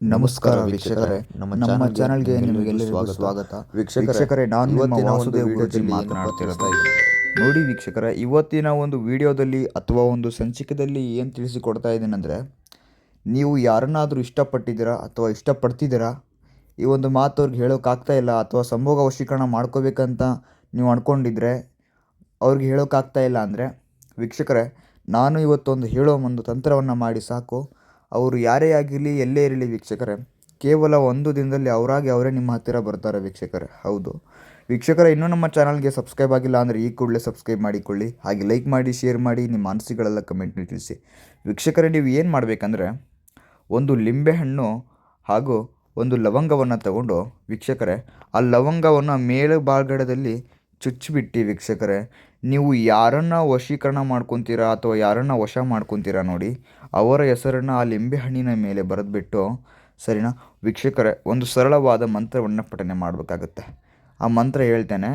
ನಮಸ್ಕಾರ ವೀಕ್ಷಕರೇ. ನಮ್ಮ ಚಾನಲ್ಗೆ ನಿಮಗೆಲ್ಲರಿಗೂ ಸ್ವಾಗತ. ವೀಕ್ಷಕರೇ ನಾನು ನಿಮ್ಮ ವಾಸುದೇವ್ ಗುರೂಜಿ ಮಾತನಾಡ್ತಿರೋದು. ನೋಡಿ ವೀಕ್ಷಕರೇ ಇವತ್ತಿನ ಒಂದು ವಿಡಿಯೋದಲ್ಲಿ ಅಥವಾ ಒಂದು ಸಂಚಿಕೆಯಲ್ಲಿ ಏನು ತಿಳಿಸಿಕೊಡ್ತಾ ಇದ್ದೀನಂದರೆ ನೀವು ಯಾರನ್ನಾದರೂ ಇಷ್ಟಪಟ್ಟಿದ್ದೀರಾ ಅಥವಾ ಇಷ್ಟಪಡ್ತಿದ್ದೀರಾ? ಈ ಒಂದು ಮಾತು ಅವ್ರಿಗೆ ಹೇಳೋಕ್ಕಾಗ್ತಾ ಇಲ್ಲ ಅಥವಾ ಸಂಭೋಗ ವಶೀಕರಣ ಮಾಡ್ಕೋಬೇಕಂತ ನೀವು ಅಂದ್ಕೊಂಡಿದ್ರೆ ಅವ್ರಿಗೆ ಹೇಳೋಕ್ಕಾಗ್ತಾ ಇಲ್ಲ ಅಂದರೆ ವೀಕ್ಷಕರೇ ನಾನು ಇವತ್ತೊಂದು ಹೇಳೋ ಒಂದು ತಂತ್ರವನ್ನು ಮಾಡಿ ಸಾಕು. ಅವರು ಯಾರೇ ಆಗಿರಲಿ, ಎಲ್ಲೇ ಇರಲಿ ವೀಕ್ಷಕರೇ, ಕೇವಲ ಒಂದು ದಿನದಲ್ಲಿ ಅವರಾಗಿ ಅವರೇ ನಿಮ್ಮ ಹತ್ತಿರ ಬರ್ತಾರೆ ವೀಕ್ಷಕರೇ. ಹೌದು. ವೀಕ್ಷಕರ, ಇನ್ನೂ ನಮ್ಮ ಚಾನಲ್ಗೆ ಸಬ್ಸ್ಕ್ರೈಬ್ ಆಗಿಲ್ಲ ಅಂದರೆ ಈ ಕೂಡಲೇ ಸಬ್ಸ್ಕ್ರೈಬ್ ಮಾಡಿಕೊಳ್ಳಿ. ಹಾಗೆ ಲೈಕ್ ಮಾಡಿ, ಶೇರ್ ಮಾಡಿ, ನಿಮ್ಮ ಅನಿಸಿಕೆಗಳೆಲ್ಲ ಕಮೆಂಟ್ನಲ್ಲಿ ತಿಳಿಸಿ. ವೀಕ್ಷಕರೇ, ನೀವು ಏನು ಮಾಡಬೇಕಂದ್ರೆ ಒಂದು ಲಿಂಬೆಹಣ್ಣು ಹಾಗೂ ಒಂದು ಲವಂಗವನ್ನು ತಗೊಂಡು ವೀಕ್ಷಕರೇ, ಆ ಲವಂಗವನ್ನು ಮೇಲುಭಾಗದಲ್ಲಿ ಚುಚ್ಚಿಬಿಟ್ಟು ವೀಕ್ಷಕರೇ, ನೀವು ಯಾರನ್ನು ವಶೀಕರಣ ಮಾಡ್ಕೊತೀರಾ ಅಥವಾ ಯಾರನ್ನು ವಶ ಮಾಡ್ಕೊತೀರಾ ನೋಡಿ, ಅವರ ಹೆಸರನ್ನು ಆ ಲಿಂಬೆ ಹಣ್ಣಿನ ಮೇಲೆ ಬರೆದ್ಬಿಟ್ಟು, ಸರಿನಾ? ವೀಕ್ಷಕರೇ, ಒಂದು ಸರಳವಾದ ಮಂತ್ರವನ್ನು ಪಠನೆ ಮಾಡಬೇಕಾಗತ್ತೆ. ಆ ಮಂತ್ರ ಹೇಳ್ತೇನೆ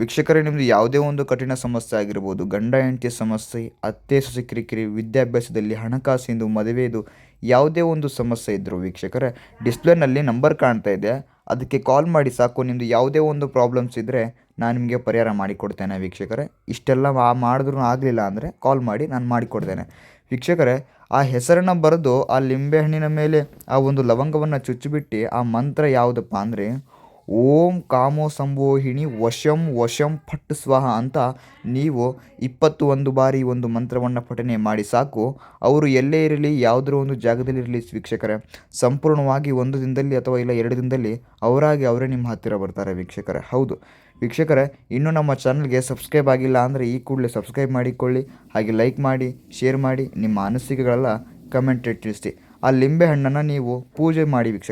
ವೀಕ್ಷಕರೇ ನಿಮ್ಮದು ಯಾವುದೇ ಒಂದು ಕಠಿಣ ಸಮಸ್ಯೆ ಆಗಿರ್ಬೋದು, ಗಂಡ, ಹೆಂಡತಿ ಸಮಸ್ಯೆ, ಅತ್ತೆ, ಸೊಸೆ, ಕಿರಿಕಿರಿ, ವಿದ್ಯಾಭ್ಯಾಸದಲ್ಲಿ ಹಣಕಾಸಿಂದು ಮದುವೆದು ಯಾವುದೇ ಒಂದು ಸಮಸ್ಯೆ ಇದ್ದರೂ ವೀಕ್ಷಕರೇ, ಡಿಸ್ಪ್ಲೇನಲ್ಲಿ ನಂಬರ್ ಕಾಣ್ತಾ ಇದೆ. ಅದಕ್ಕೆ ಕಾಲ್ ಮಾಡಿ ಸಾಕು ನಿಮ್ಮದು ಯಾವುದೇ ಒಂದು ಪ್ರಾಬ್ಲಮ್ಸ್ ಇದ್ದರೆ ನಾನು ನಿಮಗೆ ಪರಿಹಾರ ಮಾಡಿಕೊಡ್ತೇನೆ ವೀಕ್ಷಕರೇ. ಇಷ್ಟೆಲ್ಲ ಮಾಡಿದ್ರೂ ಆಗಲಿಲ್ಲ ಅಂದರೆ ಕಾಲ್ ಮಾಡಿ ನಾನು ಮಾಡಿಕೊಡ್ತೇನೆ. ವೀಕ್ಷಕರೇ, ಆ ಹೆಸರನ್ನು ಬರೆದು ಆ ಲಿಂಬೆಹಣ್ಣಿನ ಮೇಲೆ ಆ ಒಂದು ಲವಂಗವನ್ನು ಚುಚ್ಚಿಬಿಟ್ಟು ಆ ಮಂತ್ರ ಯಾವುದಪ್ಪ ಅಂದರೆ ಓಂ ಕಾಮೋ ಸಂಭೋಹಿಣಿ ವಶಂ ವಶಂ ಫಟ್ ಸ್ವಾಹ ಅಂತ ನೀವು ಇಪ್ಪತ್ತು ಒಂದು ಬಾರಿ ಒಂದು ಮಂತ್ರವನ್ನು ಪಠನೆ ಮಾಡಿ ಸಾಕು. ಅವರು ಎಲ್ಲೇ ಇರಲಿ, ಯಾವುದರ ಒಂದು ಜಾಗದಲ್ಲಿ ಇರಲಿ ವೀಕ್ಷಕರೇ, ಸಂಪೂರ್ಣವಾಗಿ ಒಂದು ದಿನದಲ್ಲಿ ಅಥವಾ ಇಲ್ಲ ಎರಡು ದಿನದಲ್ಲಿ ಅವರಾಗಿ ಅವರೇ ನಿಮ್ಮ ಹತ್ತಿರ ಬರ್ತಾರೆ ವೀಕ್ಷಕರೇ. ಹೌದು. ವೀಕ್ಷಕರೇ, ಇನ್ನೂ ನಮ್ಮ ಚಾನಲ್ಗೆ ಸಬ್ಸ್ಕ್ರೈಬ್ ಆಗಿಲ್ಲ ಅಂದರೆ ಈ ಕೂಡಲೇ ಸಬ್ಸ್ಕ್ರೈಬ್ ಮಾಡಿಕೊಳ್ಳಿ, ಹಾಗೆ ಲೈಕ್ ಮಾಡಿ, ಶೇರ್ ಮಾಡಿ, ನಿಮ್ಮ ಅನಿಸಿಕೆಗಳೆಲ್ಲ ಕಮೆಂಟ್ ತಿಳಿಸಿ ಆ ಲಿಂಬೆ ಹಣ್ಣನ್ನು ನೀವು ಪೂಜೆ ಮಾಡಿ ವೀಕ್ಷಕ